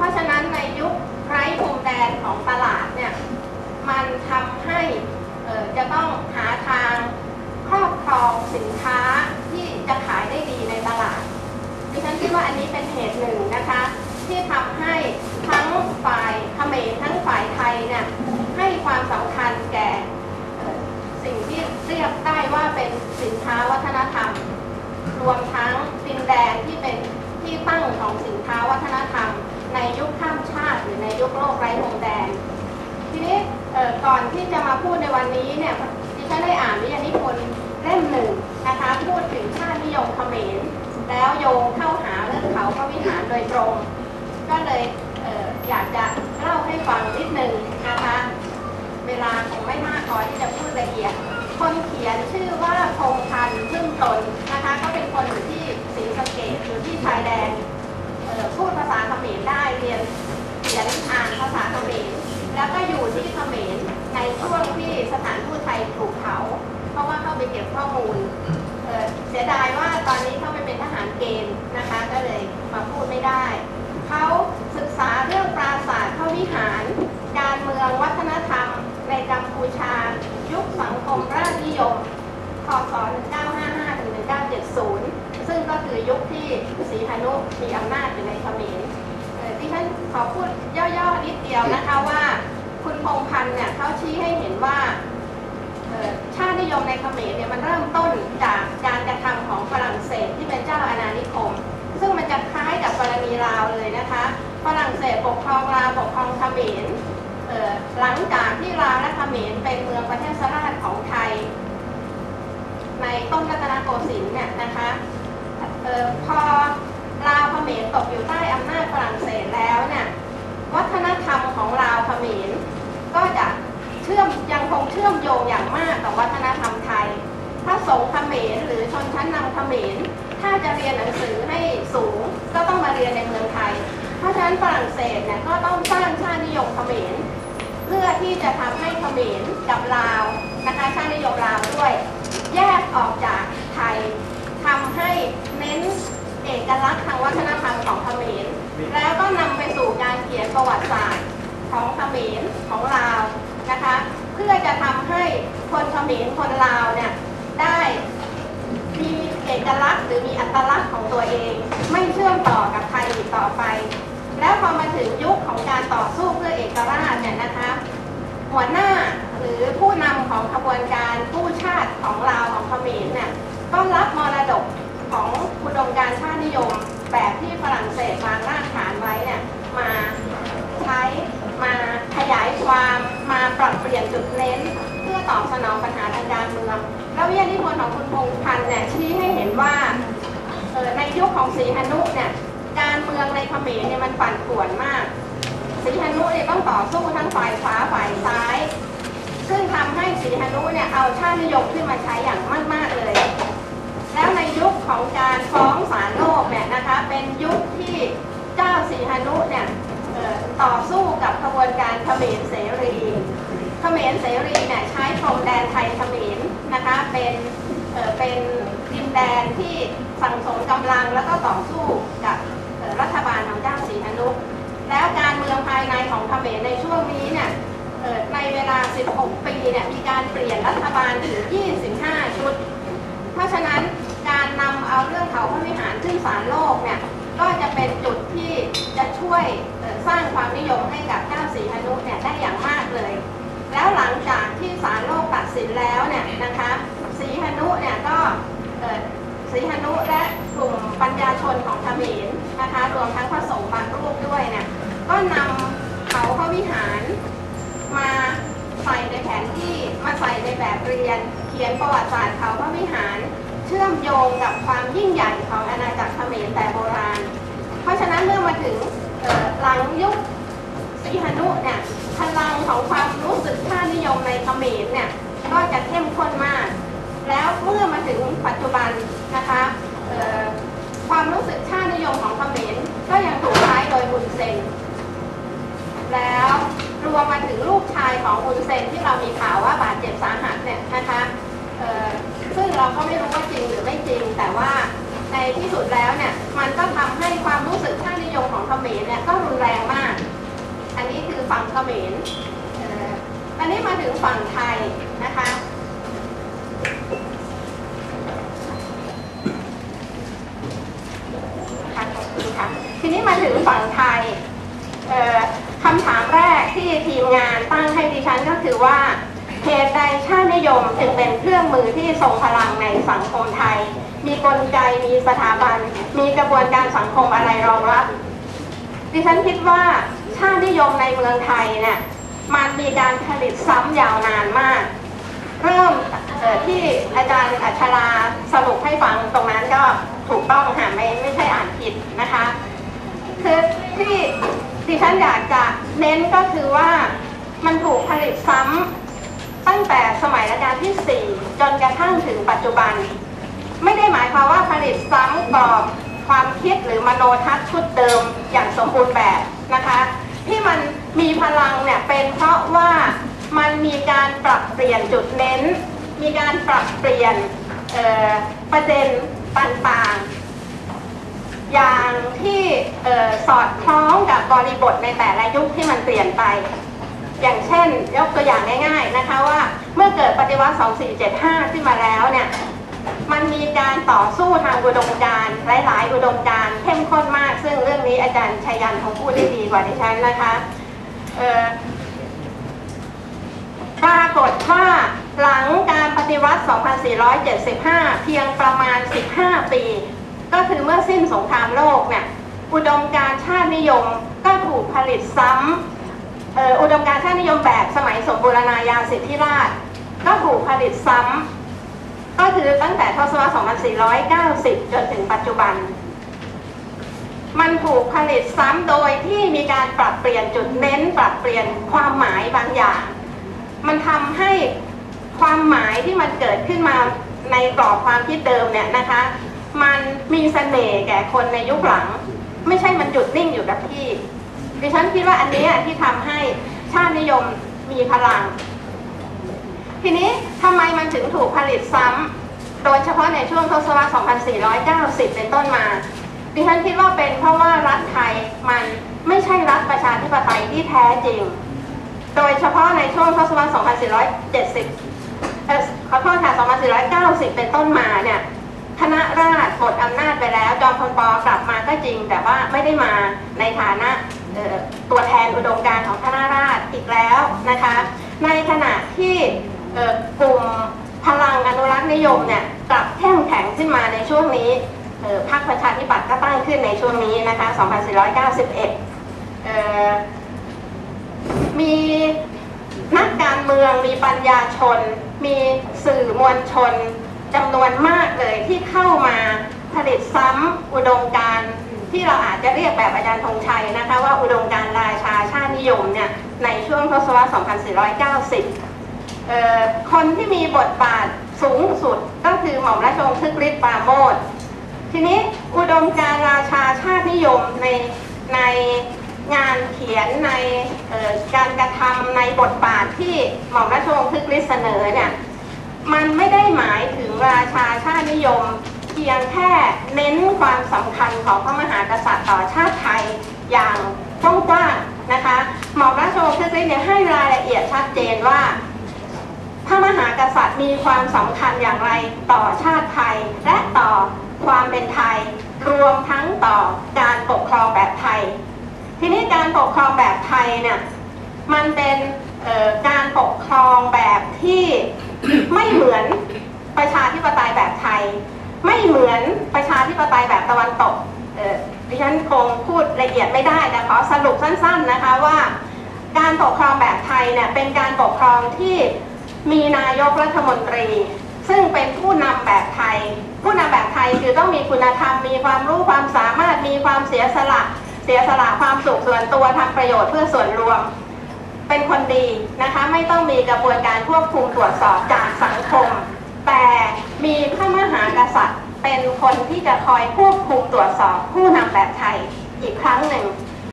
เพราะฉะนั้นในยุคไร้พรมแดนของตลาดเนี่ยมันทำให้จะต้องหาทางครอบครองสินค้าที่จะขายได้ดีในตลาดดิฉันคิดว่าอันนี้เป็นเหตุหนึ่งนะคะ ที่ทำให้ทั้งฝ่ายเขมรทั้งฝ่ายไทยเนี่ยให้ความสำคัญแก่สิ่งที่เรียกได้ว่าเป็นสินค้าวัฒนธรรม รวมทั้งดินแดนที่เป็นที่ตั้งของสินค้าวัฒนธรรมใน ยุคข้ามชาติ หรือในยุคโลกไร้พรมแดน ทีนี้เอ่อก่อนที่จะมาพูดในวันนี้เนี่ยดิฉันได้อ่านวิทยานิพนธ์เล่มหนึ่งนะคะพูดถึงชาตินิยมเขมรแล้วโยงเข้าหาเรื่องเขาพระวิหารโดยตรง ก็เลยเอออยากจะเล่าให้ฟังนิดหนึ่งนะคะเวลาคงไม่มากพอที่จะพูดละเอียดคนเขียนชื่อว่าพงพันธ์พึ่งตนนะคะ ก็เป็นคนอยู่ที่ศรีสะเกดอยู่ที่ชายแดน พูดภาษาเขมรได้เรียนเขียนอ่านภาษาเขมรแล้วก็อยู่ที่เขมรในช่วงที่สถานทูตไทยถูกเผาเพราะว่าเข้าไปเก็บข้อมูลเเสียดายว่าตอนนี้เข้าไปเป็นทหารเกณฑ์นะคะ ก็เลยมาพูดไม่ได้ เขาศึกษาเรื่องปราสาทพระวิหาร การเมืองวัฒนธรรม ในกัมพูชา ยุคสังคมราชนิยมพศ1955ถึง1970 ก็คือยุคที่ศรีหนุมีอำนาจอยู่ในเขมรเออที่ฉันขอพูดย่อๆนิดเดียวนะคะว่าคุณพงพันธ์เนี่ยเขาชี้ให้เห็นว่าชาตินิยมในเขมรเนี่ยมันเริ่มต้นจากการกระทำของฝรั่งเศสที่เป็นเจ้าอาณานิคม ซึ่งมันจะคล้ายกับกรณีลาวเลยนะคะฝรั่งเศสปกครองลาวปกครองเขมรเออหลังจากที่ลาวและเขมรเป็นเมืองประเทศราชของไทย ในต้นรัตนโกสินทร์เนี่ยนะคะ ออพอลาวเขมรตกอยู่ใต้อำนาจฝรั่งเศสแล้วเนี่ยวัฒนธรรมของลาวเขมรก็จะเชื่อมยังคงเชื่อมโยงอย่างมากกับวัฒนธรรมไทย ถ้าสงฆ์เขมรหรือชนชั้นนำเขมรถ้าจะเรียนหนังสือให้สูงก็ต้องมาเรียนในเมืองไทย เพราะฉะนั้นฝรั่งเศสเนี่ยก็ต้องสร้างชาตินิยมเขมรเพื่อที่จะทำให้เขมรกับลาวนะคะชาตินิยมลาวด้วย แยกออกจากไทย ทำให้เน้นเอกลักษณ์ทางวัฒนธรรมของเขมร แล้วก็นำไปสู่การเขียนประวัติศาสตร์ของเขมรของลาวนะคะ เพื่อจะทำให้คนเขมรคนลาวเนี่ยได้มีเอกลักษณ์หรือมีอัตลักษณ์ของตัวเอง ไม่เชื่อมต่อกับไทยอีกต่อไป แล้วพอมาถึงยุคของการต่อสู้เพื่อเอกราชเนี่ยนะคะ หัวหน้าหรือผู้นำของขบวนการผู้ชาติของลาวของเขมรเนี่ย ก็รับมรดกของอุณดมการชาตินิยม แบบที่ฝรั่งเศสวางรากฐานไว้เนี่ยมาใช้มาขยายความมาปรับเปลี่ยนจุดเน้น เพื่อตอบสนองปัญหาทางการเมืองแล้ววิทยานิพนธ์ของคุณพงษ์พันธ์เนี่ยชี้ให้เห็นว่าในยุคของศรีหนุเนี่ยการเมืองในเขมรเนี่ยมันปั่นป่วนมากศรีหนุเนี่ยต้องต่อสู้ทั้งฝ่ายขวาฝ่ายซ้าย ซึ่งทำให้ศรีหนุเนี่ยเอาชาตินิยมขึ้นมาใช้อย่างมาก ๆ เลย ยุคของการฟ้องศาลโลกเนี่ยนะคะเป็นยุคที่เจ้าศรีหนุเนี่ยต่อสู้กับขบวนการเขมรเสรีเขมรเสรีเนี่ยใช้พรมแดนไทยเขมรนะคะเป็นเป็นดินแดนที่สั่งสมกำลังแล้วก็ต่อสู้กับรัฐบาลของเจ้าศรีหนุแล้วการเมืองภายในของเขมรในช่วงนี้เนี่ยในเวลา 16 ปีเนี่ยมีการเปลี่ยนรัฐบาลถึง 25 ชุด เพราะฉะนั้นการนำเอาเรื่องเขาพระวิหารขึ้นศาลโลกเนี่ย ก็จะเป็นจุดที่จะช่วยสร้างความนิยมให้กับเจ้าศรีหนุเนี่ยได้อย่างมากเลย แล้วหลังจากที่ศาลโลกตัดสินแล้วเนี่ยนะคะศรีหนุเนี่ยก็เอ่อศรีหนุและกลุ่มปัญญาชนของเขมรนะคะรวมทั้งพระสงฆ์บางรูปด้วยเนี่ยก็นำเขาพระวิหารมาใส่ในแผนที่มาใส่ในแบบเรียน เขียนประวัติศาสตร์เขาพระวิหาร เชื่อมโยงกับความยิ่งใหญ่ของอาณาจักรเขมรแต่โบราณ เพราะฉะนั้นเมื่อมาถึงเอ่อหลังยุค เนี่ยพลังของความรู้สึกค่านิยมในเขมรเนี่ยก็จะเข้มข้นมาก แล้วเมื่อมาถึงปัจจุบันนะคะความรู้สึกชาตินิยมของเขมรก็ยังถูกใช้โดยบุญเซน แล้วรวมมาถึงลูกชายของอุนเซนที่เรามีข่าวว่าบาดเจ็บสาหัสเนี่ยนะคะซึ่งเราก็ไม่รู้ว่าจริงหรือไม่จริง แต่ว่าในที่สุดแล้วเนี่ยมันก็ทำให้ความรู้สึกชาตินิยมของเขมรเนี่ยก็รุนแรงมาก ฝั่งเขมรเอ่ออันนี้มาถึงฝั่งไทยนะคะค่ะทีนี้มาถึงฝั่งไทยคำถามแรกที่ทีมงานตั้งให้ดิฉันก็คือว่าเหตุใดชาตินิยมจึงเป็นเครื่องมือที่ทรงพลังในสังคมไทย มีกลไกมีสถาบัน มีกระบวนการสังคมอะไรรองรับ ดิฉันคิดว่า ชาตินิยมในเมืองไทยเนี่ยมันมีการผลิตซ้ำยาวนานมาก เริ่มที่อาจารย์อัชราสรุปให้ฟังตรงนั้นก็ถูกต้องค่ะไม่ไม่ใช่อ่านผิดนะคะคือที่ดิฉันอยากจะเน้นก็คือว่ามันถูกผลิตซ้ำตั้งแต่สมัยรัชกาลที่ 4 จนกระทั่งถึงปัจจุบัน ไม่ได้หมายความว่าผลิตซ้ำกรอบความคิดหรือมโนทัศน์ชุดเดิมอย่างสมบูรณ์แบบนะคะ ที่มันมีพลังเนี่ยเป็นเพราะว่ามันมีการปรับเปลี่ยนจุดเน้น มีการปรับเปลี่ยนประเด็นต่างๆ อย่างที่สอดคล้องกับบริบทในแต่ละยุคที่มันเปลี่ยนไป อย่างเช่นยกตัวอย่างง่าย ๆนะคะว่าเมื่อเกิดปฏิวัติ 2475 ขึ้นมาแล้วเนี่ย มันมีการต่อสู้ทางอุดมการณ์หลายๆ อุดมการณ์เข้มข้นมาก ซึ่งเรื่องนี้อาจารย์ชัยยันคงพูดได้ดีกว่าดิฉันนะคะปรากฏว่าหลังการปฏิวัติ 2475 เพียงประมาณ 15 ปี ก็คือเมื่อสิ้นสงครามโลกเนี่ยอุดมการชาตินิยมก็ถูกผลิตซ้ำอุดมการชาตินิยมแบบสมัยสมบูรณาญาสิทธิราช ก็ถูกผลิตซ้ำ ก็คือตั้งแต่ทศวรรษ 2490 จนถึงปัจจุบัน มันถูกผลิตซ้ำโดยที่มีการปรับเปลี่ยนจุดเน้นปรับเปลี่ยนความหมายบางอย่าง มันทำให้ความหมายที่มันเกิดขึ้นมาในกรอบความคิดเดิมเนี่ยนะคะ มันมีเสน่ห์แก่คนในยุคหลัง ไม่ใช่มันหยุดนิ่งอยู่กับที่ดิฉันคิดว่าอันนี้ที่ทำให้ชาตินิยมมีพลัง ทีนี้ทำไมมันถึงถูกผลิตซ้ำโดยเฉพาะในช่วงทศวรรษ 2490 เป็นต้นมาดิฉันคิดว่าเป็นเพราะว่ารัฐไทยมันไม่ใช่รัฐประชาธิปไตยที่แท้จริง โดยเฉพาะในช่วงทศวรรษ 2470เออขอโทษค่ะ2490 เป็นต้นมาเนี่ยคณะราษฎรหมดอำนาจไปแล้ว จอมพลปกลับมาก็จริง แต่ว่าไม่ได้มาในฐานะตัวแทนอุดมการของคณะราษฎรอีกแล้วนะคะ ในขณะที่ กลุ่มพลังอนุรักษ์นิยมเนี่ยกลับเข้มแข็งขึ้นมาในช่วงนี้พรรคประชาธิปัตย์ก็ตั้งขึ้นในช่วงนี้นะคะ 2491 มีนักการเมือง มีปัญญาชน มีสื่อมวลชนจำนวนมากเลยที่เข้ามาผลิตซ้ำอุดมการที่เราอาจจะเรียกแบบอาจารย์ธงชัยนะคะว่าอุดมการราชาชาตินิยมเนี่ยในช่วงทศวรรษ 2490 คนที่มีบทบาทสูงสุดก็คือหม่อมราชวงศ์คึกฤทธิ์ปราโมททีนี้อุดมการราชาชาตินิยมในในงานเขียนในการกระทำในบทบาทที่หม่อมราชวงศ์คึกฤทธิ์เสนอเนี่ยมันไม่ได้หมายถึงราชาชาตินิยม เพียงแค่เน้นความสำคัญของพระมหากษัตริย์ต่อชาติไทยอย่างกว้างๆนะคะหม่อมราชวงศ์คึกฤทธิ์เนี่ยให้รายละเอียดชัดเจนว่า มหากษัตริย์มีความสำคัญอย่างไรต่อชาติไทย และต่อความเป็นไทย รวมทั้งต่อการปกครองแบบไทย ทีนี้การปกครองแบบไทยเนี่ยมันเป็นการปกครองแบบที่ไม่เหมือนประชาธิปไตยแบบไทย ไม่เหมือนประชาธิปไตยแบบตะวันตกดิฉันคงพูดละเอียดไม่ได้แต่ขอสรุปสั้น ๆนะคะว่า การปกครองแบบไทยเนี่ยเป็นการปกครองที่ มีนายกรัฐมนตรี ซึ่งเป็นผู้นำแบบไทย ผู้นำแบบไทยคือต้องมีคุณธรรม มีความรู้ความสามารถ มีความเสียสละ เสียสละความสุขส่วนตัวทำประโยชน์เพื่อส่วนรวม เป็นคนดีนะคะไม่ต้องมีกระบวนการควบคุมตรวจสอบจากสังคม แต่มีพระมหากษัตริย์ เป็นคนที่จะคอยควบคุมตรวจสอบผู้นำแบบไทยอีกครั้งหนึ่ง